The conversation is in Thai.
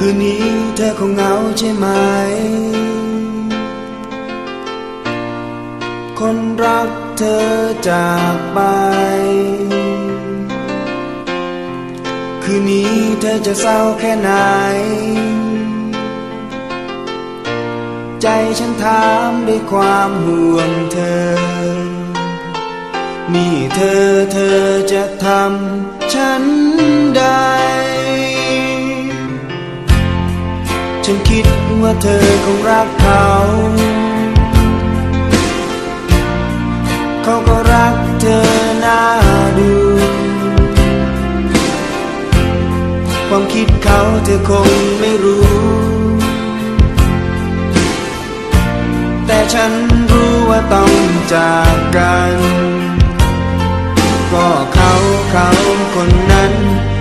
คืนนี้เธอคงเหงาใช่ไหม คนรักเธอจากไป คืนนี้เธอจะเศร้าแค่ไหน ใจฉันถามด้วยความห่วงเธอ นี่เธอเธอจะทำฉัน ฉันคิดว่าเธอคงรักเขา เขาก็รักเธอน่าดู ความคิดเขาเธอคงไม่รู้ แต่ฉันรู้ว่าต้องจากกัน ก็เขาเขาคนนั้นคือฉัน